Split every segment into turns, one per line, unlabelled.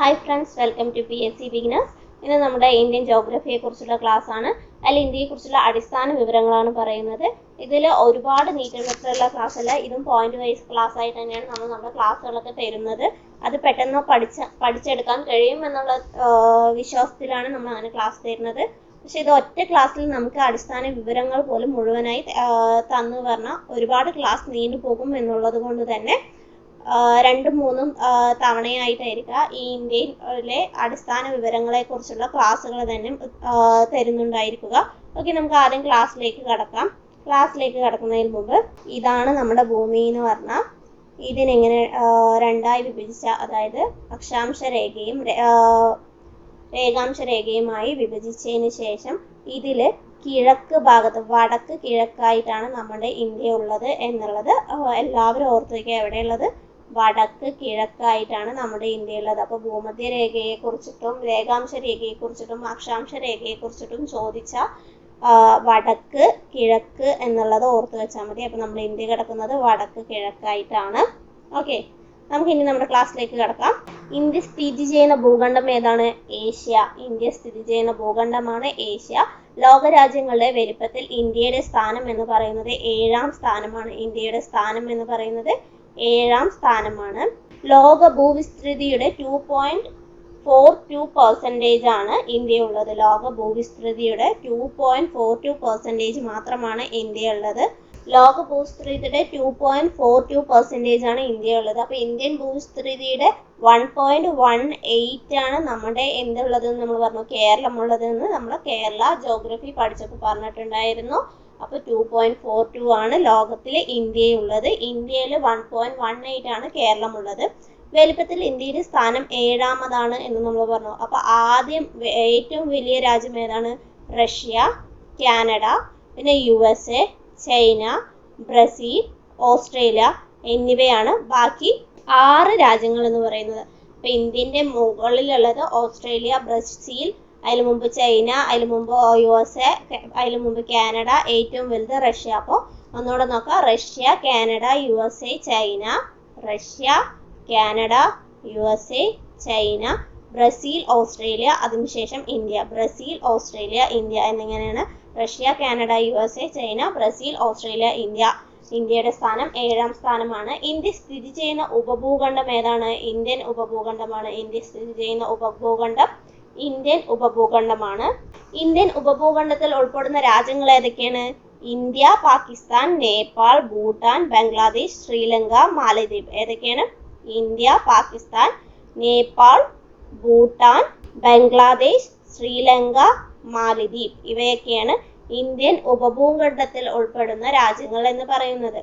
hi friends welcome to P S C beginners ഇന്ന് നമ്മുടെ Indian കുറിച്ചുള്ള ക്ലാസ് ആണ് അതിൽ ഇന്ത്യയെക്കുറിച്ചുള്ള അടിസ്ഥാന വിവരങ്ങളാണ് പറയുന്നത് ഇതിൽ ഒരുപാട് നീറ്റൽ വെക്ടറുള്ള ക്ലാസ് അല്ല ഇതും പോയിന്റ് വൈസ് ക്ലാസ് ആയിട്ട് തന്നെയാണ് നമ്മൾ നമ്മുടെ ക്ലാസ്സുകളൊക്കെ തരുന്നത് അത് പെട്ടെന്ന് പഠിച്ച പഠിച്ചെടുക്കാൻ കഴിയും എന്നുള്ള വിശ്വാസത്തിലാണ് നമ്മൾ അങ്ങനെ ക്ലാസ് തരുന്നത് പക്ഷെ ഇത് ഒറ്റ ക്ലാസ്സിൽ നമുക്ക് അടിസ്ഥാന വിവരങ്ങൾ പോലും മുഴുവനായി തന്നു പറഞ്ഞാൽ ഒരുപാട് ക്ലാസ് നീണ്ടു പോകും എന്നുള്ളത് കൊണ്ട് തന്നെ രണ്ടും മൂന്നും തവണയായിട്ടായിരിക്കുക ഈ ഇന്ത്യയിലെ അടിസ്ഥാന വിവരങ്ങളെ കുറിച്ചുള്ള ക്ലാസ്സുകൾ തന്നെ തരുന്നുണ്ടായിരിക്കുക ഓക്കെ നമുക്ക് ആദ്യം ക്ലാസ്സിലേക്ക് കടക്കാം ക്ലാസ്സിലേക്ക് കടക്കുന്നതിന് മുമ്പ് ഇതാണ് നമ്മുടെ ഭൂമി എന്ന് പറഞ്ഞാൽ ഇതിനെങ്ങനെ രണ്ടായി വിഭജിച്ച അതായത് അക്ഷാംശ രേഖയും രേഖാംശ രേഖയുമായി വിഭജിച്ചതിന് ശേഷം ഇതിൽ കിഴക്ക് ഭാഗത്ത് വടക്ക് കിഴക്കായിട്ടാണ് നമ്മുടെ ഇന്ത്യ ഉള്ളത് എന്നുള്ളത് എല്ലാവരും ഓർത്ത് വയ്ക്കുക എവിടെയുള്ളത് വടക്ക് കിഴക്കായിട്ടാണ് നമ്മുടെ ഇന്ത്യയുള്ളത് അപ്പോൾ രേഖയെ കുറിച്ചിട്ടും രേഖാംശ രേഖയെ കുറിച്ചിട്ടും അക്ഷാംശ രേഖയെ കുറിച്ചിട്ടും ചോദിച്ച വടക്ക് കിഴക്ക് എന്നുള്ളത് ഓർത്ത് വെച്ചാൽ മതി അപ്പോൾ നമ്മുടെ ഇന്ത്യ കിടക്കുന്നത് വടക്ക് കിഴക്കായിട്ടാണ് ഓക്കെ നമുക്ക് ഇനി നമ്മുടെ ക്ലാസ്സിലേക്ക് കിടക്കാം ഇന്ത്യ സ്ഥിതി ചെയ്യുന്ന ഭൂഖണ്ഡം ഏതാണ് ഏഷ്യ ഇന്ത്യ സ്ഥിതി ചെയ്യുന്ന ഭൂഖണ്ഡമാണ് ഏഷ്യ ലോകരാജ്യങ്ങളുടെ വലിപ്പത്തിൽ ഇന്ത്യയുടെ സ്ഥാനം എന്ന് പറയുന്നത് ഏഴാം സ്ഥാനമാണ് ഇന്ത്യയുടെ സ്ഥാനം എന്ന് പറയുന്നത് ഏഴാം സ്ഥാനമാണ് ലോക ഭൂവിസ്തൃതിയുടെ two point four two percentage ആണ് ഇന്ത്യയുള്ളത് ലോക ഭൂവിസ്തൃതിയുടെ two point four two percentage മാത്രമാണ് ഇന്ത്യയുള്ളത് ലോക ഭൂവിസ്തൃതിയുടെ two point four two percentage ആണ് ഇന്ത്യയുള്ളത് അപ്പോൾ ഇന്ത്യൻ ഭൂവിസ്തൃതിയുടെ വൺ പോയിന്റ് വൺ എയ്റ്റ് ആണ് നമ്മുടെ എന്ന് നമ്മൾ പറഞ്ഞു കേരളം എന്ന് നമ്മൾ കേരള ജോഗ്രഫി പഠിച്ചപ്പോൾ പറഞ്ഞിട്ടുണ്ടായിരുന്നു അപ്പോൾ ടു പോയിന്റ് ഫോർ ടു ആണ് ലോകത്തിൽ ഇന്ത്യയുള്ളത് ഇന്ത്യയിൽ വൺ പോയിന്റ് വൺ എയ്റ്റ് ആണ് കേരളമുള്ളത് വലിപ്പത്തിൽ ഇന്ത്യയുടെ സ്ഥാനം ഏഴാമതാണ് എന്ന് നമ്മൾ പറഞ്ഞു അപ്പോൾ ആദ്യം ഏറ്റവും വലിയ രാജ്യം ഏതാണ് റഷ്യ കാനഡ പിന്നെ U S A China Brazil Australia എന്നിവയാണ് ബാക്കി ആറ് രാജ്യങ്ങൾ എന്ന് പറയുന്നത് അപ്പോൾ ഇന്ത്യൻ്റെ മുകളിലുള്ളത് ഓസ്ട്രേലിയ ബ്രസീൽ അതിന് മുമ്പ് ചൈന അതിന് മുമ്പ് യു എസ് എ അതിന് മുമ്പ് കാനഡ ഏറ്റവും വലുത് റഷ്യ അപ്പോൾ ഒന്നുകൂടെ നോക്കാം Russia Canada U S A China Russia Canada U S A China Brazil Australia അതിനുശേഷം ഇന്ത്യ ബ്രസീൽ ഓസ്ട്രേലിയ ഇന്ത്യ എന്നിങ്ങനെയാണ് Russia Canada U S A China Brazil Australia India ഇന്ത്യയുടെ സ്ഥാനം ഏഴാം സ്ഥാനമാണ് ഇന്ത്യ സ്ഥിതി ചെയ്യുന്ന ഉപഭൂഖണ്ഡം ഏതാണ് ഇന്ത്യൻ ഉപഭൂഖണ്ഡമാണ് ഇന്ത്യ സ്ഥിതി ചെയ്യുന്ന ഉപഭൂഖണ്ഡം ഇന്ത്യൻ ഉപഭൂഖണ്ഡമാണ് ഇന്ത്യൻ ഉപഭൂഖണ്ഡത്തിൽ ഉൾപ്പെടുന്ന രാജ്യങ്ങൾ ഏതൊക്കെയാണ് ഇന്ത്യ പാകിസ്ഥാൻ നേപ്പാൾ ഭൂട്ടാൻ ബംഗ്ലാദേശ് ശ്രീലങ്ക മാലദ്വീപ് ഏതൊക്കെയാണ് ഇന്ത്യ പാകിസ്ഥാൻ നേപ്പാൾ ഭൂട്ടാൻ ബംഗ്ലാദേശ് ശ്രീലങ്ക മാലദ്വീപ് ഇവയൊക്കെയാണ് ഇന്ത്യൻ ഉപഭൂഖണ്ഡത്തിൽ ഉൾപ്പെടുന്ന രാജ്യങ്ങൾ എന്ന് പറയുന്നത്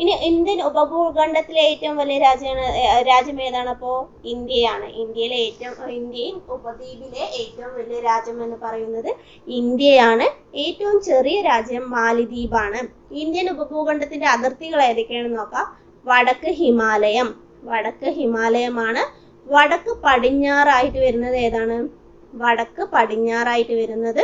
ഇനി ഇന്ത്യൻ ഉപഭൂഖണ്ഡത്തിലെ ഏറ്റവും വലിയ രാജ്യമാണ് രാജ്യം ഏതാണ് അപ്പോ ഇന്ത്യയാണ് ഇന്ത്യയിലെ ഏറ്റവും ഇന്ത്യൻ ഉപദ്വീപിലെ ഏറ്റവും വലിയ രാജ്യം എന്ന് പറയുന്നത് ഇന്ത്യയാണ് ഏറ്റവും ചെറിയ രാജ്യം മാലിദ്വീപാണ് ഇന്ത്യൻ ഉപഭൂഖണ്ഡത്തിന്റെ അതിർത്തികൾ ഏതൊക്കെയാണെന്ന് നോക്കാം വടക്ക് ഹിമാലയം വടക്ക് ഹിമാലയമാണ് വടക്ക് പടിഞ്ഞാറായിട്ട് വരുന്നത് ഏതാണ് വടക്ക് പടിഞ്ഞാറായിട്ട് വരുന്നത്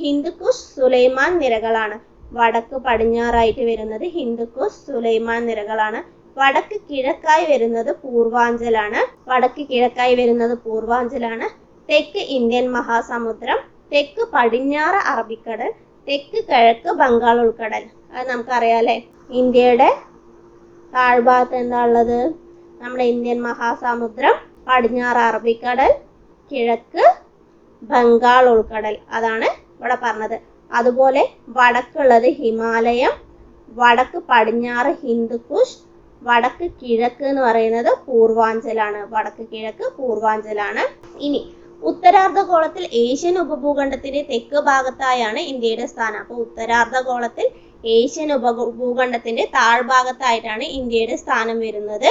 ഹിന്ദുക്കുഷ് സുലൈമാൻ നിരകളാണ് വടക്ക് പടിഞ്ഞാറായിട്ട് വരുന്നത് ഹിന്ദുക്കോസ് സുലൈമാൻ നിരകളാണ് വടക്ക് കിഴക്കായി വരുന്നത് പൂർവാഞ്ചലാണ് വടക്ക് കിഴക്കായി വരുന്നത് പൂർവാഞ്ചലാണ് തെക്ക് ഇന്ത്യൻ മഹാസമുദ്രം തെക്ക് പടിഞ്ഞാറ് അറബിക്കടൽ തെക്ക് കിഴക്ക് ബംഗാൾ ഉൾക്കടൽ അത് നമുക്കറിയാലേ ഇന്ത്യയുടെ താഴ്ഭാഗത്ത് എന്താ ഉള്ളത് നമ്മുടെ ഇന്ത്യൻ മഹാസമുദ്രം പടിഞ്ഞാറ് അറബിക്കടൽ കിഴക്ക് ബംഗാൾ ഉൾക്കടൽ അതാണ് ഇവിടെ പറഞ്ഞത് അതുപോലെ വടക്കുള്ളത് ഹിമാലയം വടക്ക് പടിഞ്ഞാറ് ഹിന്ദുക്കുഷ് വടക്ക് കിഴക്ക് എന്ന് പറയുന്നത് പൂർവാഞ്ചലാണ് വടക്ക് കിഴക്ക് പൂർവാഞ്ചലാണ് ഇനി ഉത്തരാർദ്ധഗോളത്തിൽ ഏഷ്യൻ ഉപഭൂഖണ്ഡത്തിന്റെ തെക്ക് ഭാഗത്തായാണ് ഇന്ത്യയുടെ സ്ഥാനം അപ്പോൾ ഉത്തരാർദ്ധഗോളത്തിൽ ഏഷ്യൻ ഉപഭൂഖണ്ഡത്തിന്റെ താഴ്ഭാഗത്തായിട്ടാണ് ഇന്ത്യയുടെ സ്ഥാനം വരുന്നത്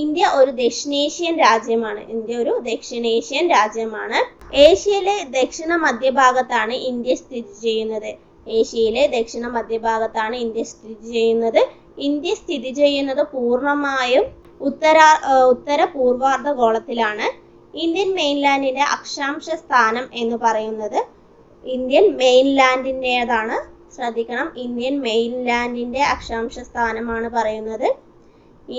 ഇന്ത്യ ഒരു ദക്ഷിണേഷ്യൻ രാജ്യമാണ് ഇന്ത്യ ഒരു ദക്ഷിണേഷ്യൻ രാജ്യമാണ് ഏഷ്യയിലെ ദക്ഷിണ മധ്യഭാഗത്താണ് ഇന്ത്യ സ്ഥിതി ചെയ്യുന്നത് ഏഷ്യയിലെ ദക്ഷിണ മധ്യഭാഗത്താണ് ഇന്ത്യ സ്ഥിതി ചെയ്യുന്നത് ഇന്ത്യ സ്ഥിതി ചെയ്യുന്നത് പൂർണ്ണമായും ഉത്തരാ ഉത്തര പൂർവാർദ്ധ ഗോളത്തിലാണ് ഇന്ത്യൻ മെയിൻലാൻഡിന്റെ അക്ഷാംശ സ്ഥാനം എന്ന് പറയുന്നത് ഇന്ത്യൻ മെയിൻലാൻഡിൻ്റെതാണ് ശ്രദ്ധിക്കണം ഇന്ത്യൻ മെയിൻലാൻഡിന്റെ അക്ഷാംശ സ്ഥാനമാണ് പറയുന്നത്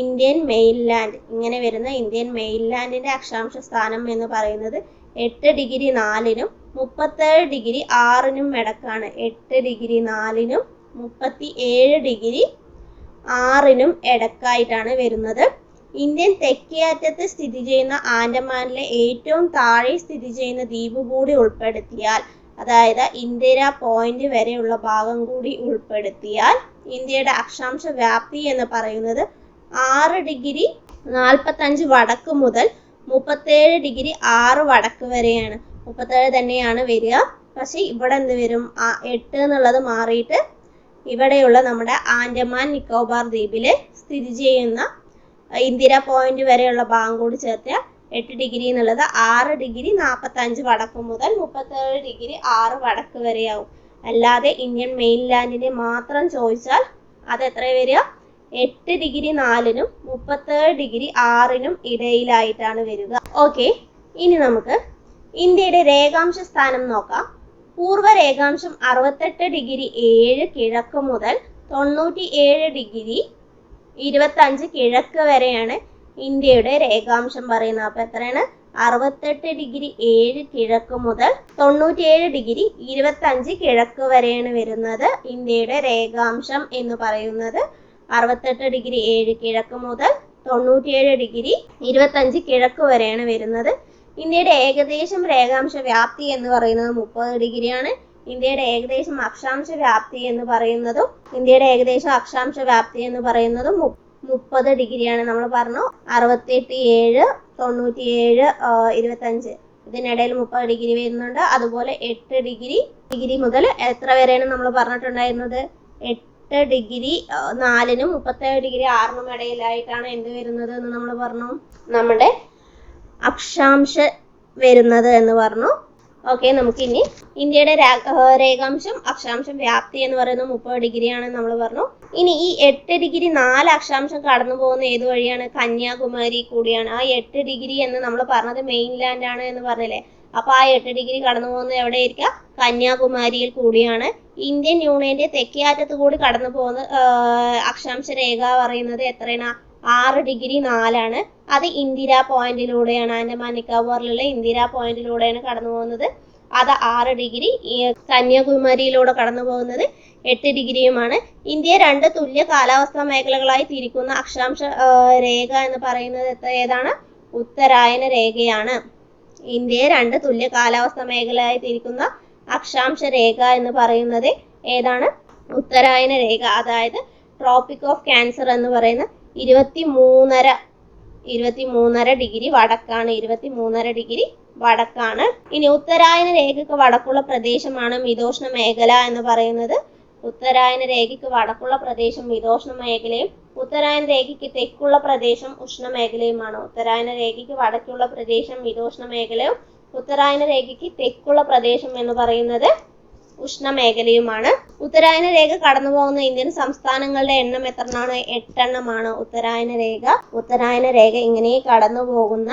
ഇന്ത്യൻ മെയിൻലാൻഡ് ഇങ്ങനെ വരുന്ന ഇന്ത്യൻ മെയിൻലാൻഡിന്റെ അക്ഷാംശ സ്ഥാനം എന്ന് പറയുന്നത് എട്ട് ഡിഗ്രി നാലിനും മുപ്പത്തേഴ് ഡിഗ്രി ആറിനും ഇടക്കാണ് എട്ട് ഡിഗ്രി നാലിനും മുപ്പത്തി ഏഴ് ഡിഗ്രി ആറിനും ഇടക്കായിട്ടാണ് വരുന്നത് ഇന്ത്യൻ തെക്കേ അറ്റത്ത് സ്ഥിതി ചെയ്യുന്ന ആൻഡമാനിലെ ഏറ്റവും താഴെ സ്ഥിതി ചെയ്യുന്ന ദ്വീപ് കൂടി ഉൾപ്പെടുത്തിയാൽ അതായത് ഇന്ദിര പോയിന്റ് വരെയുള്ള ഭാഗം കൂടി ഉൾപ്പെടുത്തിയാൽ ഇന്ത്യയുടെ അക്ഷാംശ വ്യാപ്തി എന്ന് പറയുന്നത് ആറ് ഡിഗ്രി നാൽപ്പത്തഞ്ച് വടക്ക് മുതൽ മുപ്പത്തേഴ് ഡിഗ്രി ആറ് വടക്ക് വരെയാണ് മുപ്പത്തേഴ് തന്നെയാണ് വരിക പക്ഷെ ഇവിടെ എന്ത് വരും ആ എട്ട് എന്നുള്ളത് മാറിയിട്ട് ഇവിടെയുള്ള നമ്മുടെ ആൻഡമാൻ നിക്കോബാർ ദ്വീപിലെ സ്ഥിതി ചെയ്യുന്ന ഇന്ദിര പോയിന്റ് വരെയുള്ള ഭാഗം കൂടി ചേർത്ത എട്ട് ഡിഗ്രി എന്നുള്ളത് ആറ് ഡിഗ്രി നാൽപ്പത്തഞ്ച് വടക്ക് മുതൽ മുപ്പത്തേഴ് ഡിഗ്രി ആറ് വടക്ക് വരെയാവും അല്ലാതെ ഇന്ത്യൻ മെയിൻലാൻഡിനെ മാത്രം ചോദിച്ചാൽ അത് എത്ര വരിക എട്ട് ഡിഗ്രി നാലിനും മുപ്പത്തേഴ് ഡിഗ്രി ആറിനും ഇടയിലായിട്ടാണ് വരിക ഓക്കെ ഇനി നമുക്ക് ഇന്ത്യയുടെ രേഖാംശ സ്ഥാനം നോക്കാം പൂർവ്വ രേഖാംശം അറുപത്തെട്ട് ഡിഗ്രി ഏഴ് കിഴക്ക് മുതൽ തൊണ്ണൂറ്റി ഏഴ് ഡിഗ്രി ഇരുപത്തഞ്ച് കിഴക്ക് വരെയാണ് ഇന്ത്യയുടെ രേഖാംശം പറയുന്നത് അപ്പൊ എത്രയാണ് അറുപത്തെട്ട് ഡിഗ്രി ഏഴ് കിഴക്ക് മുതൽ ഏഴ് ഡിഗ്രി ഇരുപത്തഞ്ച് കിഴക്ക് വരെയാണ് വരുന്നത് ഇന്ത്യയുടെ രേഖാംശം എന്ന് പറയുന്നത് അറുപത്തെട്ട് ഡിഗ്രി ഏഴ് കിഴക്ക് മുതൽ തൊണ്ണൂറ്റിയേഴ് ഡിഗ്രി ഇരുപത്തഞ്ച് കിഴക്ക് വരെയാണ് വരുന്നത് ഇന്ത്യയുടെ ഏകദേശം രേഖാംശ വ്യാപ്തി എന്ന് പറയുന്നത് മുപ്പത് ഡിഗ്രിയാണ് ഇന്ത്യയുടെ ഏകദേശം അക്ഷാംശ വ്യാപ്തി എന്ന് പറയുന്നതും ഇന്ത്യയുടെ ഏകദേശം അക്ഷാംശ വ്യാപ്തി എന്ന് പറയുന്നതും മുപ്പത് ഡിഗ്രിയാണ് നമ്മൾ പറഞ്ഞു അറുപത്തിയെട്ട് ഏഴ് തൊണ്ണൂറ്റിയേഴ് ഇരുപത്തഞ്ച് ഇതിനിടയിൽ മുപ്പത് ഡിഗ്രി വരുന്നുണ്ട് അതുപോലെ എട്ട് ഡിഗ്രി ഡിഗ്രി മുതൽ എത്ര വരെയാണ് നമ്മൾ പറഞ്ഞിട്ടുണ്ടായിരുന്നത് എട്ട് ഡിഗ്രി നാലിനും മുപ്പത്തേഴ് ഡിഗ്രി ആറിനും ഇടയിലായിട്ടാണ് എന്ത് വരുന്നത് എന്ന് നമ്മൾ പറഞ്ഞു നമ്മുടെ അക്ഷാംശ വരുന്നത് എന്ന് പറഞ്ഞു ഓക്കെ നമുക്കിനി ഇന്ത്യയുടെ രേഖാംശം അക്ഷാംശം വ്യാപ്തി എന്ന് പറയുന്നത് മുപ്പത് ഡിഗ്രിയാണ് നമ്മൾ പറഞ്ഞു ഇനി ഈ എട്ട് ഡിഗ്രി നാല് അക്ഷാംശം കടന്നു പോകുന്ന ഏത് വഴിയാണ് കന്യാകുമാരി കൂടിയാണ് ആ എട്ട് ഡിഗ്രി എന്ന് നമ്മൾ പറഞ്ഞത് മെയിൻ ലാൻഡ് ആണ് എന്ന് പറഞ്ഞില്ലേ അപ്പൊ ആ എട്ട് ഡിഗ്രി കടന്നു പോകുന്നത് എവിടെയായിരിക്കാം കന്യാകുമാരിയിൽ കൂടിയാണ് ഇന്ത്യൻ യൂണിയന്റെ തെക്കേ അറ്റത്ത് കൂടി കടന്നു പോകുന്ന അക്ഷാംശ രേഖ പറയുന്നത് എത്രയാണ് ആറ് ഡിഗ്രി നാലാണ് അത് ഇന്ദിര പോയിന്റിലൂടെയാണ് ആൻഡമാൻ നിക്കോബാറിലുള്ള ഇന്ദിര പോയിന്റിലൂടെയാണ് കടന്നു പോകുന്നത് അത് ആറ് ഡിഗ്രി കന്യാകുമാരിയിലൂടെ കടന്നു പോകുന്നത് എട്ട് ഡിഗ്രിയുമാണ് ഇന്ത്യ രണ്ട് തുല്യ കാലാവസ്ഥാ മേഖലകളായി തിരിക്കുന്ന അക്ഷാംശ രേഖ എന്ന് പറയുന്നത് ഏതാണ് ഉത്തരായന രേഖയാണ് ഇന്ത്യയെ രണ്ട് തുല്യ കാലാവസ്ഥ മേഖലയായി തിരിക്കുന്ന അക്ഷാംശ രേഖ എന്ന് പറയുന്നത് ഏതാണ് ഉത്തരായന രേഖ അതായത് ട്രോപ്പിക് ഓഫ് ക്യാൻസർ എന്ന് പറയുന്ന ഇരുപത്തി മൂന്നര ഇരുപത്തി മൂന്നര ഡിഗ്രി വടക്കാണ് ഇരുപത്തി മൂന്നര ഡിഗ്രി വടക്കാണ് ഇനി ഉത്തരായന രേഖക്ക് വടക്കുള്ള പ്രദേശമാണ് മിതോഷ്ണ മേഖല എന്ന് പറയുന്നത് ഉത്തരായന രേഖയ്ക്ക് വടക്കുള്ള പ്രദേശം മിതോഷ്ണ മേഖലയും ഉത്തരായന രേഖയ്ക്ക് തെക്കുള്ള പ്രദേശം മേഖലയുമാണ് ഉത്തരായന രേഖയ്ക്ക് വടക്കുള്ള പ്രദേശം മിതോഷ്ണ മേഖലയും ഉത്തരായന രേഖയ്ക്ക് തെക്കുള്ള പ്രദേശം എന്ന് പറയുന്നത് ഉഷ്ണമേഖലയുമാണ് ഉത്തരായന രേഖ കടന്നു പോകുന്ന ഇന്ത്യൻ സംസ്ഥാനങ്ങളുടെ എണ്ണം എത്രണ്ണാണ് എട്ടെണ്ണമാണ് ഉത്തരായന രേഖ ഉത്തരായന രേഖ ഇങ്ങനെ കടന്നു പോകുന്ന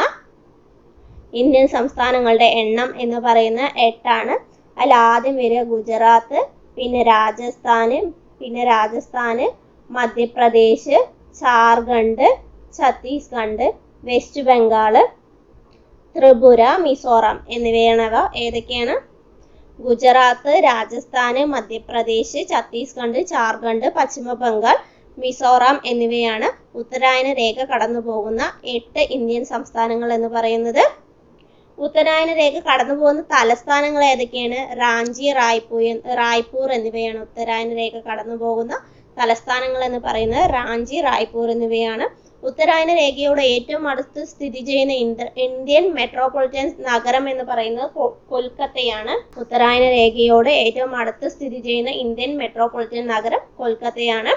ഇന്ത്യൻ സംസ്ഥാനങ്ങളുടെ എണ്ണം എന്ന് പറയുന്ന എട്ടാണ് അതിൽ ആദ്യം വരിക ഗുജറാത്ത് പിന്നെ രാജസ്ഥാന് പിന്നെ രാജസ്ഥാന് മധ്യപ്രദേശ് ജാർഖണ്ഡ് ഛത്തീസ്ഗഡ് വെസ്റ്റ് ബംഗാൾ ത്രിപുര മിസോറാം എന്നിവയാണവ ഏതൊക്കെയാണ് ഗുജറാത്ത് രാജസ്ഥാന് മധ്യപ്രദേശ് ഛത്തീസ്ഗഡ് ജാർഖണ്ഡ് പശ്ചിമ ബംഗാൾ മിസോറാം എന്നിവയാണ് ഉത്തരായന രേഖ കടന്നു പോകുന്ന എട്ട് ഇന്ത്യൻ സംസ്ഥാനങ്ങൾ എന്ന് പറയുന്നത് ഉത്തരായന രേഖ കടന്നു പോകുന്ന തലസ്ഥാനങ്ങൾ ഏതൊക്കെയാണ് റാഞ്ചി റായ്പൂർ റായ്പൂർ എന്നിവയാണ് ഉത്തരായന രേഖ കടന്നു പോകുന്ന തലസ്ഥാനങ്ങൾ എന്ന് പറയുന്നത് റാഞ്ചി റായ്പൂർ എന്നിവയാണ് ഉത്തരായന രേഖയോട് ഏറ്റവും അടുത്ത് സ്ഥിതി ചെയ്യുന്ന ഇന്ത്യൻ മെട്രോപൊളിറ്റൻ നഗരം എന്ന് പറയുന്നത് കൊൽക്കത്തയാണ് ഉത്തരായന രേഖയോട് ഏറ്റവും അടുത്ത് സ്ഥിതി ചെയ്യുന്ന ഇന്ത്യൻ മെട്രോപൊളിറ്റൻ നഗരം കൊൽക്കത്തയാണ്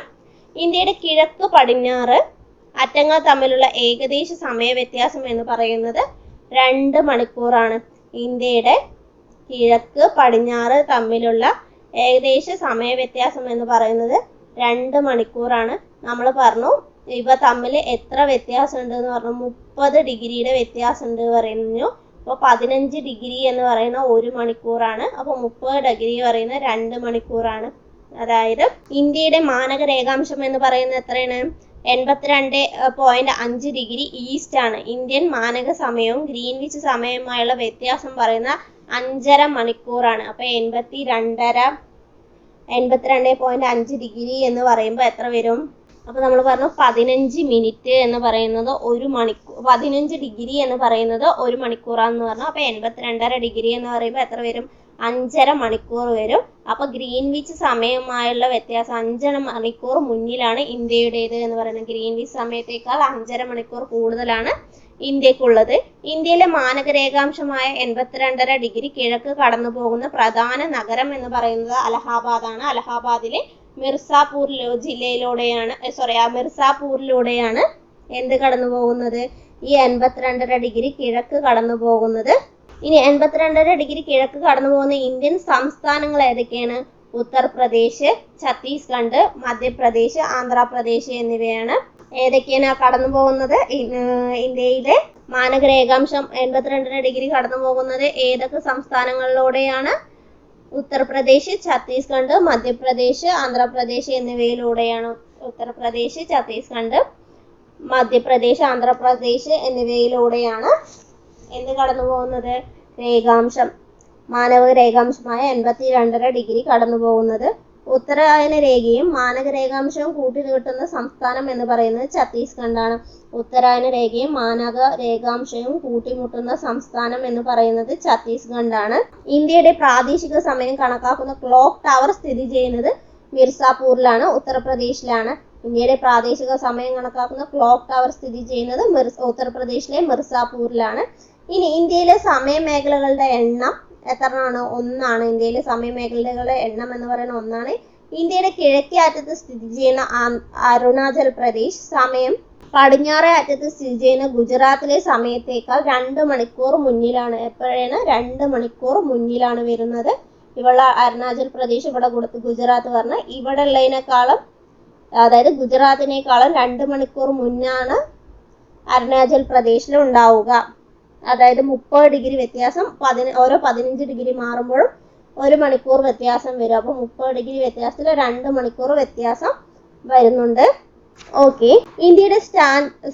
ഇന്ത്യയുടെ കിഴക്ക് പടിഞ്ഞാറ് അറ്റങ്ങൾ തമ്മിലുള്ള ഏകദേശ സമയ വ്യത്യാസം എന്ന് പറയുന്നത് രണ്ട് മണിക്കൂറാണ് ഇന്ത്യയുടെ കിഴക്ക് പടിഞ്ഞാറ് തമ്മിലുള്ള ഏകദേശ സമയ വ്യത്യാസം എന്ന് പറയുന്നത് രണ്ട് മണിക്കൂറാണ് നമ്മൾ പറഞ്ഞു ഇവ തമ്മിൽ എത്ര വ്യത്യാസം ഉണ്ട് എന്ന് പറഞ്ഞു മുപ്പത് ഡിഗ്രിയുടെ വ്യത്യാസം ഉണ്ട് പറഞ്ഞു അപ്പോൾ പതിനഞ്ച് ഡിഗ്രി എന്ന് പറയുന്ന ഒരു മണിക്കൂറാണ് അപ്പോൾ മുപ്പത് ഡിഗ്രി പറയുന്ന രണ്ട് മണിക്കൂറാണ് അതായത് ഇന്ത്യയുടെ മാനക രേഖാംശം എന്ന് പറയുന്നത് എത്രയാണ് എൺപത്തിരണ്ട് പോയിന്റ് അഞ്ച് ഡിഗ്രി ഈസ്റ്റ് ആണ് ഇന്ത്യൻ മാനക സമയവും ഗ്രീൻവിച്ച് സമയവുമായുള്ള വ്യത്യാസം പറയുന്ന അഞ്ചര മണിക്കൂറാണ് അപ്പോൾ എൺപത്തി രണ്ടര എൺപത്തിരണ്ട് പോയിന്റ് അഞ്ച് ഡിഗ്രി എന്ന് പറയുമ്പോൾ എത്ര വരും അപ്പോൾ നമ്മൾ പറഞ്ഞു പതിനഞ്ച് മിനിറ്റ് എന്ന് പറയുന്നത് ഒരു മണിക്കൂർ പതിനഞ്ച് ഡിഗ്രി എന്ന് പറയുന്നത് ഒരു മണിക്കൂറാന്ന് പറഞ്ഞു അപ്പോൾ എൺപത്തിരണ്ടര ഡിഗ്രി എന്ന് പറയുമ്പോൾ എത്ര വരും അഞ്ചര മണിക്കൂർ വരും അപ്പോൾ ഗ്രീൻവിച്ച് സമയമായുള്ള വ്യത്യാസം അഞ്ചര മണിക്കൂർ മുന്നിലാണ് ഇന്ത്യയുടേത് എന്ന് പറയുന്നത് ഗ്രീൻവിച്ച് സമയത്തേക്കാൾ അഞ്ചര മണിക്കൂർ കൂടുതലാണ് ഇന്ത്യക്കുള്ളത് ഇന്ത്യയിലെ മാനകരേഖാംശമായ എൺപത്തിരണ്ടര ഡിഗ്രി കിഴക്ക് കടന്നു പോകുന്ന പ്രധാന നഗരം എന്ന് പറയുന്നത് ആണ് അലഹാബാദിലെ മിർസാപൂർ ജില്ലയിലൂടെയാണ് സോറി ആ മിർസാപൂരിലൂടെയാണ് എന്ത് കടന്നു പോകുന്നത് ഈ എൺപത്തിരണ്ടര ഡിഗ്രി കിഴക്ക് കടന്നു പോകുന്നത് ഇനി എൺപത്തിരണ്ടര ഡിഗ്രി കിഴക്ക് കടന്നു പോകുന്ന ഇന്ത്യൻ സംസ്ഥാനങ്ങൾ ഏതൊക്കെയാണ് ഉത്തർപ്രദേശ് ഛത്തീസ്ഗഡ് മധ്യപ്രദേശ് ആന്ധ്രാപ്രദേശ് എന്നിവയാണ് ഏതൊക്കെയാണ് കടന്നു പോകുന്നത് ഇന്ത്യയിലെ മാനക രേഖാംശം എൺപത്തിരണ്ടര ഡിഗ്രി കടന്നു പോകുന്നത് ഏതൊക്കെ സംസ്ഥാനങ്ങളിലൂടെയാണ് ഉത്തർപ്രദേശ് ഛത്തീസ്ഗഡ് മധ്യപ്രദേശ് ആന്ധ്രാപ്രദേശ് എന്നിവയിലൂടെയാണ് ഉത്തർപ്രദേശ് ഛത്തീസ്ഗഡ് മധ്യപ്രദേശ് ആന്ധ്രാപ്രദേശ് എന്നിവയിലൂടെയാണ് എന്ന് കടന്നു പോകുന്നത് രേഖാംശം മാനവ രേഖാംശമായ എൺപത്തി രണ്ടര ഡിഗ്രി കടന്നു പോകുന്നത് ഉത്തരായന രേഖയും മാനക രേഖാംശവും കൂട്ടിക്കിട്ടുന്ന സംസ്ഥാനം എന്ന് പറയുന്നത് ഛത്തീസ്ഗഡാണ് ഉത്തരായന രേഖയും മാനക രേഖാംശവും കൂട്ടിമുട്ടുന്ന സംസ്ഥാനം എന്ന് പറയുന്നത് ഛത്തീസ്ഗഡാണ് ഇന്ത്യയുടെ പ്രാദേശിക സമയം കണക്കാക്കുന്ന ക്ലോക്ക് ടവർ സ്ഥിതി ചെയ്യുന്നത് മിർസാപൂരിലാണ് ഉത്തർപ്രദേശിലാണ് ഇന്ത്യയുടെ പ്രാദേശിക സമയം കണക്കാക്കുന്ന ക്ലോക്ക് ടവർ സ്ഥിതി ചെയ്യുന്നത് ഉത്തർപ്രദേശിലെ മിർസാപൂരിലാണ് ഇനി ഇന്ത്യയിലെ സമയമേഖലകളുടെ എണ്ണം എത്രയാണ് ഒന്നാണ് ഇന്ത്യയിലെ സമയമേഖലകളുടെ എണ്ണം എന്ന് പറയുന്ന ഒന്നാണ് ഇന്ത്യയുടെ കിഴക്കേ അറ്റത്ത് സ്ഥിതി ചെയ്യുന്ന അരുണാചൽ പ്രദേശ് സമയം പടിഞ്ഞാറേ അറ്റത്ത് സ്ഥിതി ചെയ്യുന്ന ഗുജറാത്തിലെ സമയത്തേക്കാൾ രണ്ട് മണിക്കൂർ മുന്നിലാണ് എപ്പോഴാണ് രണ്ട് മണിക്കൂർ മുന്നിലാണ് വരുന്നത് ഇവിടെ അരുണാചൽ പ്രദേശ് ഇവിടെ കൊടുത്ത് ഗുജറാത്ത് പറഞ്ഞ ഇവിടെ ഉള്ളതിനേക്കാളും അതായത് ഗുജറാത്തിനേക്കാളും രണ്ട് മണിക്കൂർ മുന്നാണ് അരുണാചൽ പ്രദേശിൽ ഉണ്ടാവുക അതായത് മുപ്പത് ഡിഗ്രി വ്യത്യാസം പതിന ഓരോ പതിനഞ്ച് ഡിഗ്രി മാറുമ്പോഴും ഒരു മണിക്കൂർ വ്യത്യാസം വരും അപ്പോൾ മുപ്പത് ഡിഗ്രി വ്യത്യാസത്തിൽ രണ്ട് മണിക്കൂർ വ്യത്യാസം വരുന്നുണ്ട് ഓക്കെ ഇന്ത്യയുടെ സ്റ്റാൻഡേർഡ്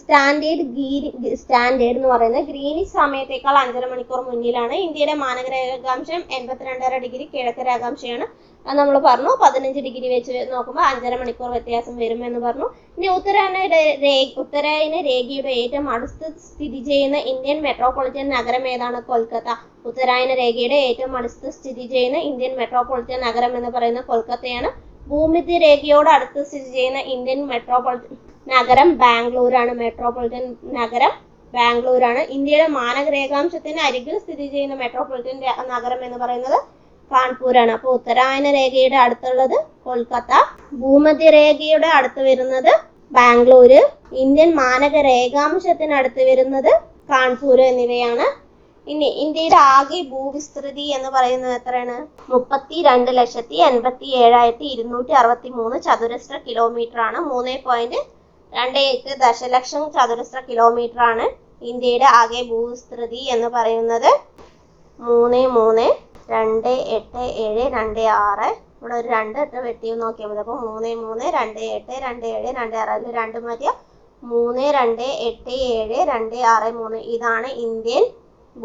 സ്റ്റാൻഡേർഡ് എന്ന് പറയുന്ന ഗ്രീനിച്ച് സമയത്തേക്കാൾ അഞ്ചര മണിക്കൂർ മുന്നിലാണ് ഇന്ത്യയുടെ മാനകരേഖാംശം എൺപത്തിരണ്ടര ഡിഗ്രി കിഴക്ക് നമ്മൾ പറഞ്ഞു പതിനഞ്ച് ഡിഗ്രി വെച്ച് നോക്കുമ്പോൾ അഞ്ചര മണിക്കൂർ വ്യത്യാസം വരുമെന്ന് പറഞ്ഞു ഇനി ഉത്തരായണയുടെ ഉത്തരായന രേഖയുടെ ഏറ്റവും അടുത്ത് സ്ഥിതി ചെയ്യുന്ന ഇന്ത്യൻ മെട്രോപൊളിറ്റൻ നഗരം ഏതാണ് കൊൽക്കത്ത ഉത്തരായന രേഖയുടെ ഏറ്റവും അടുത്ത് സ്ഥിതി ചെയ്യുന്ന ഇന്ത്യൻ മെട്രോപൊളിറ്റൻ നഗരം എന്ന് പറയുന്ന കൊൽക്കത്തയാണ് ഭൂമിതി രേഖയോട് അടുത്ത് സ്ഥിതി ചെയ്യുന്ന ഇന്ത്യൻ മെട്രോപൊളിറ്റൻ നഗരം ബാംഗ്ലൂരാണ് മെട്രോപൊളിറ്റൻ നഗരം ബാംഗ്ലൂരാണ് ഇന്ത്യയുടെ മാനകരേഖാംശത്തിന് അരികിൽ സ്ഥിതി ചെയ്യുന്ന മെട്രോപൊളിറ്റൻ നഗരം എന്ന് പറയുന്നത് കാൺപൂരാണ് അപ്പോൾ ഉത്തരായന രേഖയുടെ അടുത്തുള്ളത് കൊൽക്കത്ത ഭൂമധ്യ രേഖയുടെ അടുത്ത് വരുന്നത് ബാംഗ്ലൂര് ഇന്ത്യൻ മാനക അടുത്ത് വരുന്നത് കാൺപൂർ എന്നിവയാണ് പിന്നെ ഇന്ത്യയുടെ ആകെ ഭൂവിസ്തൃതി എന്ന് പറയുന്നത് എത്രയാണ് മുപ്പത്തി രണ്ട് ലക്ഷത്തി എൺപത്തി ഏഴായിരത്തി ഇരുന്നൂറ്റി അറുപത്തി മൂന്ന് ചതുരശ്ര കിലോമീറ്റർ ആണ് മൂന്ന് പോയിന്റ് രണ്ട് എട്ട് ദശലക്ഷം ചതുരശ്ര കിലോമീറ്റർ ആണ് ഇന്ത്യയുടെ ആകെ ഭൂവിസ്തൃതി എന്ന് പറയുന്നത് മൂന്ന് മൂന്ന് രണ്ട് എട്ട് ഏഴ് രണ്ട് ആറ് ഇവിടെ ഒരു രണ്ട് എട്ട് വെട്ടി നോക്കിയാൽ മതി അപ്പൊ മൂന്ന് മൂന്ന് രണ്ട് എട്ട് രണ്ട് ഏഴ് രണ്ട് ആറ് അതിൽ രണ്ട് മതിയോ മൂന്ന് രണ്ട് എട്ട് ഏഴ് രണ്ട് ആറ് മൂന്ന് ഇതാണ് ഇന്ത്യൻ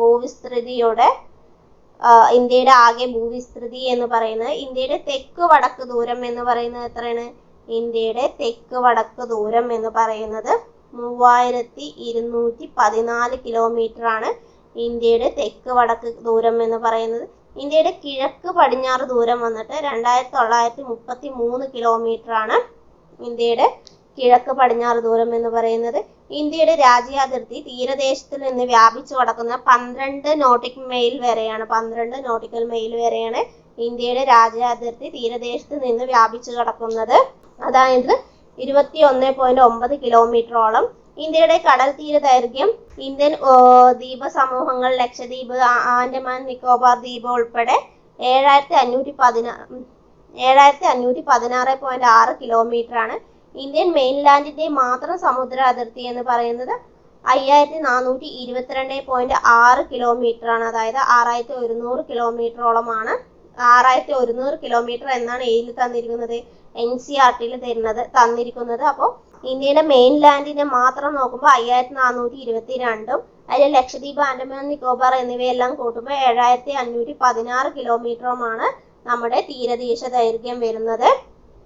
ഭൂവിസ്തൃതിയുടെ ഇന്ത്യയുടെ ആകെ ഭൂവിസ്തൃതി എന്ന് പറയുന്നത് ഇന്ത്യയുടെ തെക്ക് വടക്ക് ദൂരം എന്ന് പറയുന്നത് എത്രയാണ് ഇന്ത്യയുടെ തെക്ക് വടക്ക് ദൂരം എന്ന് പറയുന്നത് മൂവായിരത്തി ഇരുന്നൂറ്റി പതിനാല് കിലോമീറ്റർ ആണ് ഇന്ത്യയുടെ തെക്ക് വടക്ക് ദൂരം എന്ന് പറയുന്നത് ഇന്ത്യയുടെ കിഴക്ക് പടിഞ്ഞാറ് ദൂരം വന്നിട്ട് രണ്ടായിരത്തി തൊള്ളായിരത്തി മുപ്പത്തി മൂന്ന് കിലോമീറ്റർ ആണ് ഇന്ത്യയുടെ കിഴക്ക് പടിഞ്ഞാറ് ദൂരം എന്ന് പറയുന്നത് ഇന്ത്യയുടെ അതിർത്തി തീരദേശത്ത് നിന്ന് വ്യാപിച്ചു കിടക്കുന്ന പന്ത്രണ്ട് നോട്ടിക് മൈൽ വരെയാണ് പന്ത്രണ്ട് നോട്ടിക്കൽ മൈൽ വരെയാണ് ഇന്ത്യയുടെ അതിർത്തി തീരദേശത്ത് നിന്ന് വ്യാപിച്ചു കിടക്കുന്നത് അതായത് ഇരുപത്തി ഒന്ന് പോയിന്റ് ഒമ്പത് കിലോമീറ്ററോളം ഇന്ത്യയുടെ കടൽ തീര ദൈർഘ്യം ഇന്ത്യൻ ദ്വീപ സമൂഹങ്ങൾ ലക്ഷദ്വീപ് ആൻഡമാൻ നിക്കോബാർ ദ്വീപ് ഉൾപ്പെടെ ഏഴായിരത്തി അഞ്ഞൂറ്റി പതിനാ ഏഴായിരത്തി അഞ്ഞൂറ്റി പതിനാറ് പോയിന്റ് ആറ് കിലോമീറ്ററാണ് ഇന്ത്യൻ മെയിൻലാൻഡിന്റെ മാത്രം സമുദ്ര അതിർത്തി എന്ന് പറയുന്നത് അയ്യായിരത്തി നാനൂറ്റി ഇരുപത്തിരണ്ട് പോയിന്റ് ആറ് കിലോമീറ്റർ ആണ് അതായത് ആറായിരത്തി ഒരുന്നൂറ് കിലോമീറ്ററോളമാണ് ആറായിരത്തി ഒരുന്നൂറ് കിലോമീറ്റർ എന്നാണ് എയിൽ തന്നിരിക്കുന്നത് എൻ സി ആർ ടിയിൽ തരുന്നത് തന്നിരിക്കുന്നത് അപ്പോൾ ഇന്ത്യയുടെ മെയിൻലാൻഡിനെ മാത്രം നോക്കുമ്പോൾ അയ്യായിരത്തി നാനൂറ്റി ഇരുപത്തി രണ്ടും അതിൽ ലക്ഷദ്വീപ് ആൻഡമാൻ നിക്കോബാർ എന്നിവയെല്ലാം കൂട്ടുമ്പോൾ ഏഴായിരത്തി അഞ്ഞൂറ്റി പതിനാറ് കിലോമീറ്ററുമാണ് നമ്മുടെ തീരദേശ ദൈർഘ്യം വരുന്നത്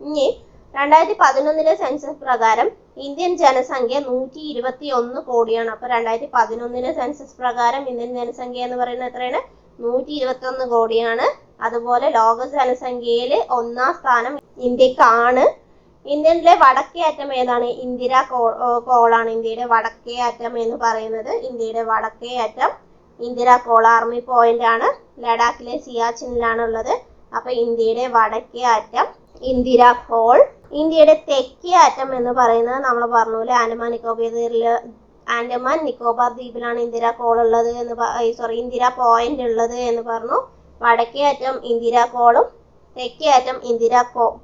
ഇനി രണ്ടായിരത്തി പതിനൊന്നിലെ സെൻസസ് പ്രകാരം ഇന്ത്യൻ ജനസംഖ്യ നൂറ്റി ഇരുപത്തി ഒന്ന് കോടിയാണ് അപ്പൊ രണ്ടായിരത്തി പതിനൊന്നിലെ സെൻസസ് പ്രകാരം ഇന്ത്യൻ ജനസംഖ്യ എന്ന് പറയുന്നത് എത്രയാണ് നൂറ്റി ഇരുപത്തി ഒന്ന് കോടിയാണ് അതുപോലെ ലോക ജനസംഖ്യയിൽ ഒന്നാം സ്ഥാനം ഇന്ത്യക്കാണ് ഇന്ത്യയിലെ വടക്കേ അറ്റം ഏതാണ് ഇന്ദിര കോളാണ് ഇന്ത്യയുടെ വടക്കേ അറ്റം എന്ന് പറയുന്നത് ഇന്ത്യയുടെ വടക്കേ അറ്റം ഇന്ദിര കോൾ ആർമി പോയിന്റ് ആണ് ലഡാക്കിലെ സിയാച്ചിനിലാണ് ഉള്ളത് അപ്പൊ ഇന്ത്യയുടെ വടക്കേ അറ്റം ഇന്ദിര കോൾ ഇന്ത്യയുടെ തെക്കേ അറ്റം എന്ന് പറയുന്നത് നമ്മൾ പറഞ്ഞ പോലെ ആൻഡമാൻ നിക്കോബാർ ആൻഡമാൻ നിക്കോബാർ ദ്വീപിലാണ് ഇന്ദിര കോൾ ഉള്ളത് എന്ന് സോറി ഇന്ദിര പോയിന്റ് ഉള്ളത് എന്ന് പറഞ്ഞു വടക്കേ അറ്റം ഇന്ദിര കോളും തെക്കേ അറ്റം ഇന്ദിര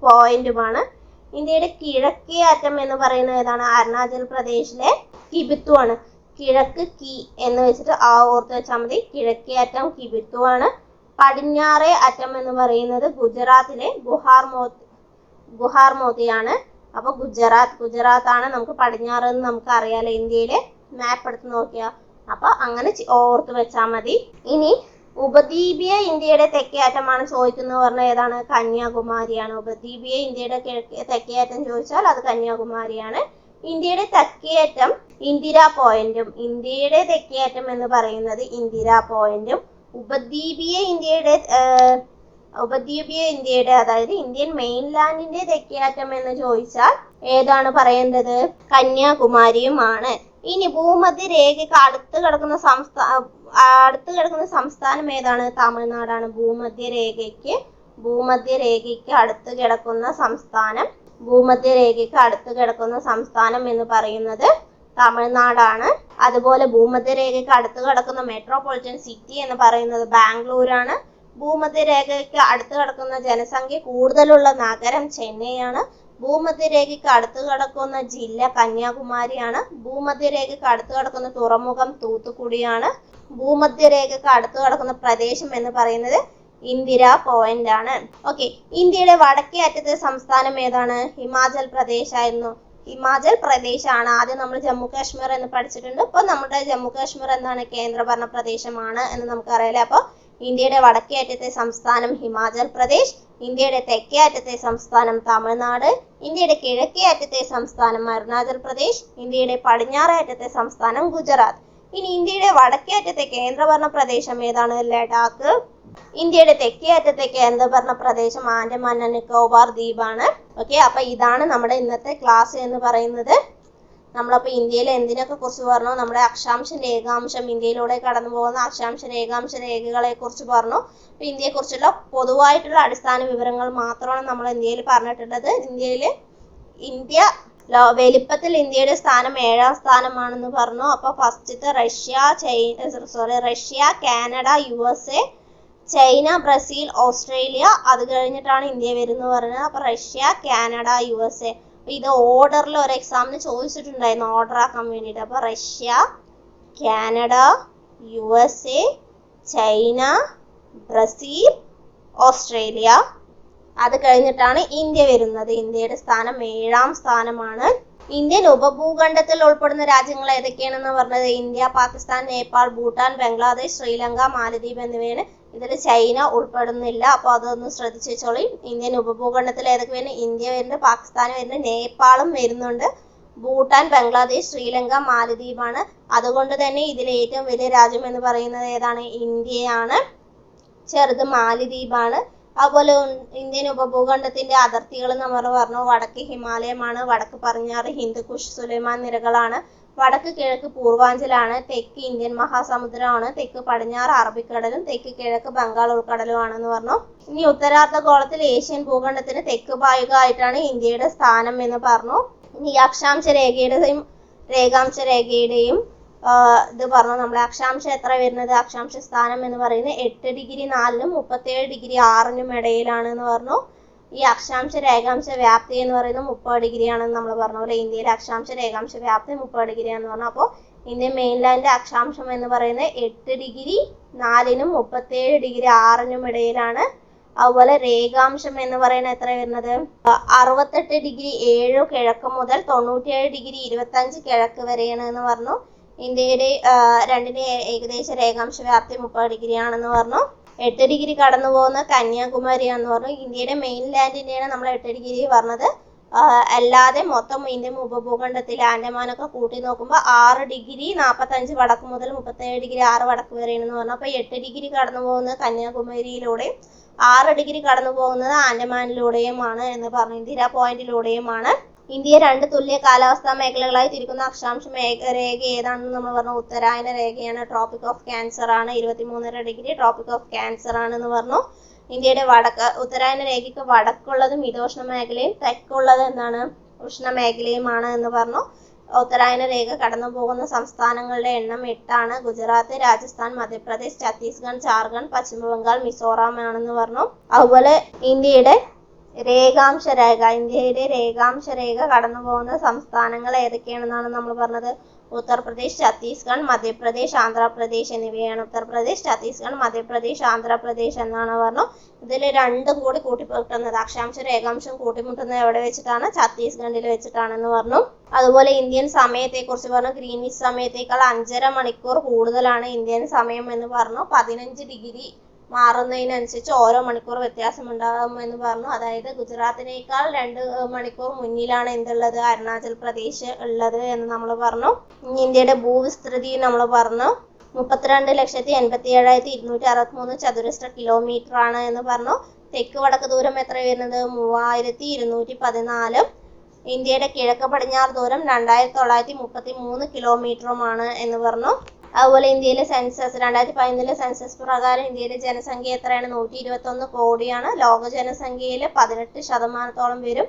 പോയിന്റുമാണ് ഇന്ത്യയുടെ കിഴക്കേ അറ്റം എന്ന് പറയുന്നത് ഏതാണ് അരുണാചൽ പ്രദേശിലെ കിബിത്തു ആണ് കിഴക്ക് കി എന്ന് വെച്ചിട്ട് ആ ഓർത്ത് വെച്ചാൽ മതി കിഴക്കേ അറ്റം കിബിത്തു ആണ് പടിഞ്ഞാറേ അറ്റം എന്ന് പറയുന്നത് ഗുജറാത്തിലെ ഗുഹാർ മോത്ത് ഗുഹാർ മോതിയാണ് അപ്പോൾ ഗുജറാത്ത് ഗുജറാത്ത് ആണ് നമുക്ക് പടിഞ്ഞാറ് എന്ന് നമുക്ക് അറിയാലോ ഇന്ത്യയിലെ മാപ്പ് എടുത്ത് നോക്കിയാ അപ്പോൾ അങ്ങനെ ഓർത്ത് വെച്ചാൽ മതി ഇനി ഉപദ്വീപിയ ഇന്ത്യയുടെ തെക്കേയറ്റമാണ് ചോദിക്കുന്നത് പറഞ്ഞാൽ ഏതാണ് കന്യാകുമാരിയാണ് ഉപദ്വീപിയ ഇന്ത്യയുടെ കിഴക്കേ തെക്കേയറ്റം ചോദിച്ചാൽ അത് കന്യാകുമാരിയാണ് ഇന്ത്യയുടെ തെക്കേയറ്റം ഇന്ദിര പോയിന്റും ഇന്ത്യയുടെ തെക്കേയറ്റം എന്ന് പറയുന്നത് ഇന്ദിര പോയിന്റും ഉപദ്വീപിയ ഇന്ത്യയുടെ ഉപദ്വീപിയ ഇന്ത്യയുടെ അതായത് ഇന്ത്യൻ മെയിൻലാൻഡിന്റെ തെക്കേയറ്റം എന്ന് ചോദിച്ചാൽ ഏതാണ് പറയേണ്ടത് കന്യാകുമാരിയുമാണ് ഇനി ഭൂമധ്യ അടുത്ത് കിടക്കുന്ന സംസ്ഥാന അടുത്ത് കിടക്കുന്ന സംസ്ഥാനം ഏതാണ് തമിഴ്നാടാണ് ഭൂമധ്യ രേഖയ്ക്ക് ഭൂമധ്യ രേഖയ്ക്ക് അടുത്ത് കിടക്കുന്ന സംസ്ഥാനം ഭൂമധ്യ രേഖയ്ക്ക് അടുത്ത് കിടക്കുന്ന സംസ്ഥാനം എന്ന് പറയുന്നത് തമിഴ്നാടാണ് അതുപോലെ ഭൂമധ്യ രേഖയ്ക്ക് അടുത്ത് കിടക്കുന്ന മെട്രോപൊളിറ്റൻ സിറ്റി എന്ന് പറയുന്നത് ബാംഗ്ലൂരാണ് ഭൂമധ്യരേഖയ്ക്ക് അടുത്ത് കിടക്കുന്ന ജനസംഖ്യ കൂടുതലുള്ള നഗരം ചെന്നൈയാണ് ഭൂമധ്യരേഖയ്ക്ക് അടുത്ത് കിടക്കുന്ന ജില്ല കന്യാകുമാരിയാണ് ഭൂമധ്യരേഖയ്ക്ക് അടുത്ത് കിടക്കുന്ന തുറമുഖം തൂത്തുക്കുടിയാണ് ഭൂമധ്യരേഖയ്ക്ക് അടുത്ത് കിടക്കുന്ന പ്രദേശം എന്ന് പറയുന്നത് ഇന്ദിര പോയിന്റ് ആണ് ഓക്കെ ഇന്ത്യയുടെ വടക്കേ അറ്റത്തെ സംസ്ഥാനം ഏതാണ് ഹിമാചൽ പ്രദേശ് ആയിരുന്നു ഹിമാചൽ പ്രദേശ് ആണ് ആദ്യം നമ്മൾ ജമ്മു കാശ്മീർ എന്ന് പഠിച്ചിട്ടുണ്ട് അപ്പോൾ നമ്മുടെ ജമ്മു കാശ്മീർ എന്താണ് കേന്ദ്രഭരണ പ്രദേശമാണ് എന്ന് നമുക്കറിയാലേ അപ്പോൾ ഇന്ത്യയുടെ വടക്കേ അറ്റത്തെ സംസ്ഥാനം ഹിമാചൽ പ്രദേശ് ഇന്ത്യയുടെ തെക്കേ അറ്റത്തെ സംസ്ഥാനം തമിഴ്നാട് ഇന്ത്യയുടെ കിഴക്കേ അറ്റത്തെ സംസ്ഥാനം അരുണാചൽ പ്രദേശ് ഇന്ത്യയുടെ പടിഞ്ഞാറേ അറ്റത്തെ സംസ്ഥാനം ഗുജറാത്ത് ഇനി ഇന്ത്യയുടെ വടക്കേ അറ്റത്തെ കേന്ദ്രഭരണ പ്രദേശം ഏതാണ് ലഡാക്ക് ഇന്ത്യയുടെ തെക്കേ അറ്റത്തെ കേന്ദ്രഭരണ പ്രദേശം ആൻഡമാൻ ആൻഡ് നിക്കോബാർ ദ്വീപാണ് ഓക്കെ അപ്പൊ ഇതാണ് നമ്മുടെ ഇന്നത്തെ ക്ലാസ് എന്ന് പറയുന്നത് നമ്മളപ്പോൾ ഇന്ത്യയിൽ എന്തിനൊക്കെ കുറിച്ച് പറഞ്ഞു നമ്മുടെ അക്ഷാംശ രേഖാംശം ഇന്ത്യയിലൂടെ കടന്നു പോകുന്ന അക്ഷാംശ രേഖാംശ രേഖകളെ കുറിച്ച് പറഞ്ഞു ഇന്ത്യയെ ഇന്ത്യയെക്കുറിച്ചുള്ള പൊതുവായിട്ടുള്ള അടിസ്ഥാന വിവരങ്ങൾ മാത്രമാണ് നമ്മൾ ഇന്ത്യയിൽ പറഞ്ഞിട്ടുള്ളത് ഇന്ത്യയിൽ ഇന്ത്യ വലിപ്പത്തിൽ ഇന്ത്യയുടെ സ്ഥാനം ഏഴാം സ്ഥാനമാണെന്ന് പറഞ്ഞു അപ്പോൾ ഫസ്റ്റത്തെ Russia China sorry Russia Canada U S A China Brazil Australia അത് കഴിഞ്ഞിട്ടാണ് ഇന്ത്യ വരുന്നത് പറഞ്ഞത് അപ്പോൾ Russia Canada U S A ഇത് ഓർഡറിൽ ഒരു എക്സാമിന് ചോദിച്ചിട്ടുണ്ടായിരുന്നു ഓർഡർ ആക്കാൻ വേണ്ടിയിട്ട് അപ്പോൾ Russia Canada U S A China Brazil Australia അത് കഴിഞ്ഞിട്ടാണ് ഇന്ത്യ വരുന്നത് ഇന്ത്യയുടെ സ്ഥാനം ഏഴാം സ്ഥാനമാണ് ഇന്ത്യൻ ഉപഭൂഖണ്ഡത്തിൽ ഉൾപ്പെടുന്ന രാജ്യങ്ങൾ ഏതൊക്കെയാണെന്ന് പറഞ്ഞത് ഇന്ത്യ പാകിസ്ഥാൻ നേപ്പാൾ ഭൂട്ടാൻ ബംഗ്ലാദേശ് ശ്രീലങ്ക മാലദ്വീപ് എന്നിവയാണ് ഇതിൽ ചൈന ഉൾപ്പെടുന്നില്ല അപ്പോൾ അതൊന്ന് ശ്രദ്ധിച്ചു വെച്ചോളി ഇന്ത്യൻ ഉപഭൂഖണ്ഡത്തിൽ ഏതൊക്കെ വരുന്നത് ഇന്ത്യ വരുന്നുണ്ട് പാകിസ്ഥാൻ വരുന്നുണ്ട് നേപ്പാളും വരുന്നുണ്ട് ഭൂട്ടാൻ ബംഗ്ലാദേശ് ശ്രീലങ്ക മാലദ്വീപാണ് അതുകൊണ്ട് തന്നെ ഇതിലെ ഏറ്റവും വലിയ രാജ്യം എന്ന് പറയുന്നത് ഏതാണ് ഇന്ത്യയാണ് ചെറുത് മാലദ്വീപാണ് അതുപോലെ ഇന്ത്യൻ ഉപഭൂഖണ്ഡത്തിന്റെ അതിർത്തികൾ നമ്മൾ പറഞ്ഞു വടക്ക് ഹിമാലയമാണ് വടക്ക് പറഞ്ഞാറ് ഹിന്ദുക്കുഷ് സുലൈമാൻ നിരകളാണ് വടക്ക് കിഴക്ക് പൂർവാഞ്ചലാണ് തെക്ക് ഇന്ത്യൻ മഹാസമുദ്രമാണ് തെക്ക് പടിഞ്ഞാറ് അറബിക്കടലും തെക്ക് കിഴക്ക് ബംഗാൾ ഉൾക്കടലും ആണെന്ന് പറഞ്ഞു ഇനി ഉത്തരാർദ്ധഗോളത്തിൽ ഏഷ്യൻ ഭൂഖണ്ഡത്തിന് തെക്ക് പായുക ആയിട്ടാണ് ഇന്ത്യയുടെ സ്ഥാനം എന്ന് പറഞ്ഞു ഇനി അക്ഷാംശ രേഖയുടെയും രേഖാംശ രേഖയുടെയും ഇത് പറഞ്ഞു നമ്മുടെ അക്ഷാംശം എത്ര വരുന്നത് അക്ഷാംശ സ്ഥാനം എന്ന് പറയുന്നത് എട്ട് ഡിഗ്രി നാലിനും മുപ്പത്തേഴ് ഡിഗ്രി ആറിനും ഇടയിലാണ് എന്ന് പറഞ്ഞു ഈ അക്ഷാംശ രേഖാംശ വ്യാപ്തി എന്ന് പറയുന്നത് മുപ്പത് ഡിഗ്രി ആണെന്ന് നമ്മൾ പറഞ്ഞ പോലെ ഇന്ത്യയിലെ അക്ഷാംശ രേഖാംശ വ്യാപ്തി മുപ്പത് ഡിഗ്രി ആണെന്ന് പറഞ്ഞു അപ്പോൾ ഇന്ത്യൻ മെയിൻലാൻഡ് അക്ഷാംശം എന്ന് പറയുന്നത് എട്ട് ഡിഗ്രി നാലിനും മുപ്പത്തേഴ് ഡിഗ്രി ആറിനും ഇടയിലാണ് അതുപോലെ രേഖാംശം എന്ന് പറയുന്നത് എത്ര വരുന്നത് അറുപത്തെട്ട് ഡിഗ്രി ഏഴ് കിഴക്ക് മുതൽ തൊണ്ണൂറ്റിയേഴ് ഡിഗ്രി അഞ്ച് കിഴക്ക് വരെയാണ് എന്ന് പറഞ്ഞു ഇന്ത്യയുടെ രണ്ടിന്റെ ഏകദേശ രേഖാംശ വ്യാപ്തി മുപ്പത് ഡിഗ്രി ആണെന്ന് പറഞ്ഞു എട്ട് ഡിഗ്രി കടന്നു പോകുന്ന കന്യാകുമാരി എന്ന് പറഞ്ഞു ഇന്ത്യയുടെ മെയിൻ ലാൻഡിനെയാണ് നമ്മൾ എട്ട് ഡിഗ്രി പറഞ്ഞത് അല്ലാതെ മൊത്തം ഇന്ത്യൻ ഉപഭൂഖണ്ഡത്തിൽ ആൻഡമാനൊക്കെ കൂട്ടി നോക്കുമ്പോൾ ആറ് ഡിഗ്രി നാൽപ്പത്തഞ്ച് വടക്ക് മുതൽ മുപ്പത്തേഴ് ഡിഗ്രി ആറ് വടക്ക് വരെയാണെന്ന് പറഞ്ഞു അപ്പോൾ എട്ട് ഡിഗ്രി കടന്നു പോകുന്നത് കന്യാകുമാരിയിലൂടെയും ആറ് ഡിഗ്രി കടന്നു പോകുന്നത് ആൻഡമാനിലൂടെയുമാണ് എന്ന് പറഞ്ഞു ഇന്ദിരാ പോയിന്റിലൂടെയുമാണ് ഇന്ത്യയെ രണ്ട് തുല്യ കാലാവസ്ഥാ മേഖലകളായി തിരിക്കുന്ന അക്ഷാംശ രേഖ ഏതാണെന്ന് നമ്മൾ പറഞ്ഞു ഉത്തരായന രേഖയാണ് ട്രോപ്പിക് ഓഫ് ക്യാൻസർ ആണ് ഇരുപത്തിമൂന്നര ഡിഗ്രി ട്രോപ്പിക് ഓഫ് ക്യാൻസർ ആണെന്ന് പറഞ്ഞു ഇന്ത്യയുടെ വടക്ക് ഉത്തരായന രേഖയ്ക്ക് വടക്കുള്ളത് മിതോഷ്ണ മേഖലയും തെക്കുള്ളത് എന്താണ് ഉഷ്ണ മേഖലയുമാണ് എന്ന് പറഞ്ഞു ഉത്തരായന രേഖ കടന്നു പോകുന്ന സംസ്ഥാനങ്ങളുടെ എണ്ണം എട്ടാണ് ഗുജറാത്ത് രാജസ്ഥാൻ മധ്യപ്രദേശ് ഛത്തീസ്ഗഡ് ജാർഖണ്ഡ് പശ്ചിമ ബംഗാൾ മിസോറാം ആണെന്ന് പറഞ്ഞു അതുപോലെ ഇന്ത്യയുടെ രേഖാംശ രേഖ ഇന്ത്യയുടെ രേഖാംശ രേഖ കടന്നു പോകുന്ന സംസ്ഥാനങ്ങൾ ഏതൊക്കെയാണെന്നാണ് നമ്മൾ പറഞ്ഞത് ഉത്തർപ്രദേശ് ഛത്തീസ്ഗഡ് മധ്യപ്രദേശ് ആന്ധ്രാപ്രദേശ് എന്നിവയാണ് ഉത്തർപ്രദേശ് ഛത്തീസ്ഗഡ് മധ്യപ്രദേശ് ആന്ധ്രാപ്രദേശ് എന്നാണ് പറഞ്ഞു ഇതിൽ രണ്ടും കൂടി കൂട്ടിമുട്ടുന്നത് അക്ഷാംശം രേഖാംശം കൂട്ടിമുട്ടുന്നത് എവിടെ വെച്ചിട്ടാണ് ഛത്തീസ്ഗഡിൽ വെച്ചിട്ടാണെന്ന് പറഞ്ഞു അതുപോലെ ഇന്ത്യൻ സമയത്തെക്കുറിച്ച് പറഞ്ഞു ഗ്രീൻവിച്ച് സമയത്തേക്കാൾ അഞ്ചര മണിക്കൂർ കൂടുതലാണ് ഇന്ത്യൻ സമയം എന്ന് പറഞ്ഞു പതിനഞ്ച് ഡിഗ്രി മാറുന്നതിനനുസരിച്ച് ഓരോ മണിക്കൂർ വ്യത്യാസം എന്ന് പറഞ്ഞു അതായത് ഗുജറാത്തിനേക്കാൾ രണ്ട് മണിക്കൂർ മുന്നിലാണ് എന്തുള്ളത് അരുണാചൽ പ്രദേശ് ഉള്ളത് എന്ന് നമ്മൾ പറഞ്ഞു ഇന്ത്യയുടെ ഭൂവിസ്തൃതി നമ്മൾ പറഞ്ഞു മുപ്പത്തിരണ്ട് ലക്ഷത്തി എൺപത്തി ഏഴായിരത്തി ഇരുന്നൂറ്റി അറുപത്തി മൂന്ന് ചതുരശ്ര കിലോമീറ്റർ ആണ് എന്ന് പറഞ്ഞു തെക്ക് വടക്ക് ദൂരം എത്ര വരുന്നത് മൂവായിരത്തി ഇരുന്നൂറ്റി പതിനാല് ഇന്ത്യയുടെ കിഴക്ക് പടിഞ്ഞാറ് ദൂരം രണ്ടായിരത്തി തൊള്ളായിരത്തി മുപ്പത്തി മൂന്ന് കിലോമീറ്ററുമാണ് എന്ന് പറഞ്ഞു അതുപോലെ ഇന്ത്യയിലെ സെൻസസ് രണ്ടായിരത്തി പതിനൊന്നിലെ സെൻസസ് പ്രകാരം ഇന്ത്യയിലെ ജനസംഖ്യ എത്രയാണ് നൂറ്റി ഇരുപത്തൊന്ന് കോടിയാണ് ലോക ജനസംഖ്യയിൽ പതിനെട്ട് ശതമാനത്തോളം വരും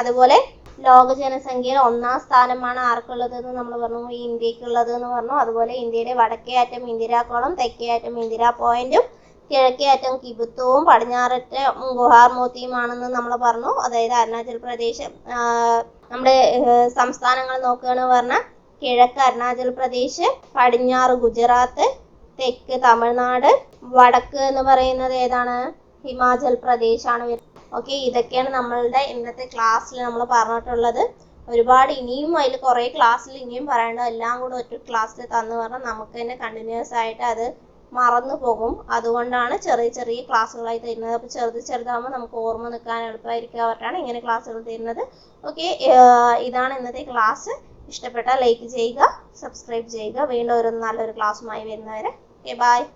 അതുപോലെ ലോക ജനസംഖ്യയിൽ ഒന്നാം സ്ഥാനമാണ് ആർക്കുള്ളത് എന്ന് നമ്മൾ പറഞ്ഞു ഈ ഇന്ത്യക്കുള്ളത് എന്ന് പറഞ്ഞു അതുപോലെ ഇന്ത്യയുടെ വടക്കേ അറ്റം ഇന്ദിരാക്കോളം തെക്കേ അറ്റം ഇന്ദിരാ പോയിന്റും കിഴക്കേ അറ്റം കിബുത്തവും പടിഞ്ഞാററ്റ ഗുഹാർ മോത്തിയുമാണെന്ന് നമ്മൾ പറഞ്ഞു അതായത് അരുണാചൽ പ്രദേശ് നമ്മുടെ സംസ്ഥാനങ്ങൾ നോക്കുകയാണെന്ന് പറഞ്ഞാൽ കിഴക്ക് അരുണാചൽ പ്രദേശ് പടിഞ്ഞാറ് ഗുജറാത്ത് തെക്ക് തമിഴ്നാട് വടക്ക് എന്ന് പറയുന്നത് ഏതാണ് ഹിമാചൽ പ്രദേശ് ആണ് ഓക്കെ ഇതൊക്കെയാണ് നമ്മളുടെ ഇന്നത്തെ ക്ലാസ്സിൽ നമ്മൾ പറഞ്ഞിട്ടുള്ളത് ഒരുപാട് ഇനിയും അതിൽ കുറേ ക്ലാസ്സിൽ ഇനിയും പറയേണ്ടത് എല്ലാം കൂടെ ഒറ്റ ക്ലാസ്സിൽ തന്നു പറഞ്ഞാൽ നമുക്ക് തന്നെ കണ്ടിന്യൂസ് ആയിട്ട് അത് മറന്നു പോകും അതുകൊണ്ടാണ് ചെറിയ ചെറിയ ക്ലാസ്സുകളായി തരുന്നത് അപ്പോൾ ചെറുത് ചെറുതാകുമ്പോൾ നമുക്ക് ഓർമ്മ നിൽക്കാൻ എളുപ്പമായിരിക്കും അവരാണ് ഇങ്ങനെ ക്ലാസ്സുകൾ തരുന്നത് ഓക്കെ ഇതാണ് ഇന്നത്തെ ക്ലാസ് ഇഷ്ടപ്പെട്ടാൽ ലൈക്ക് ചെയ്യുക സബ്സ്ക്രൈബ് ചെയ്യുക വീണ്ടും ഒരു നല്ലൊരു ക്ലാസ്സുമായി വരുന്നവരെ ഓക്കെ ബായ്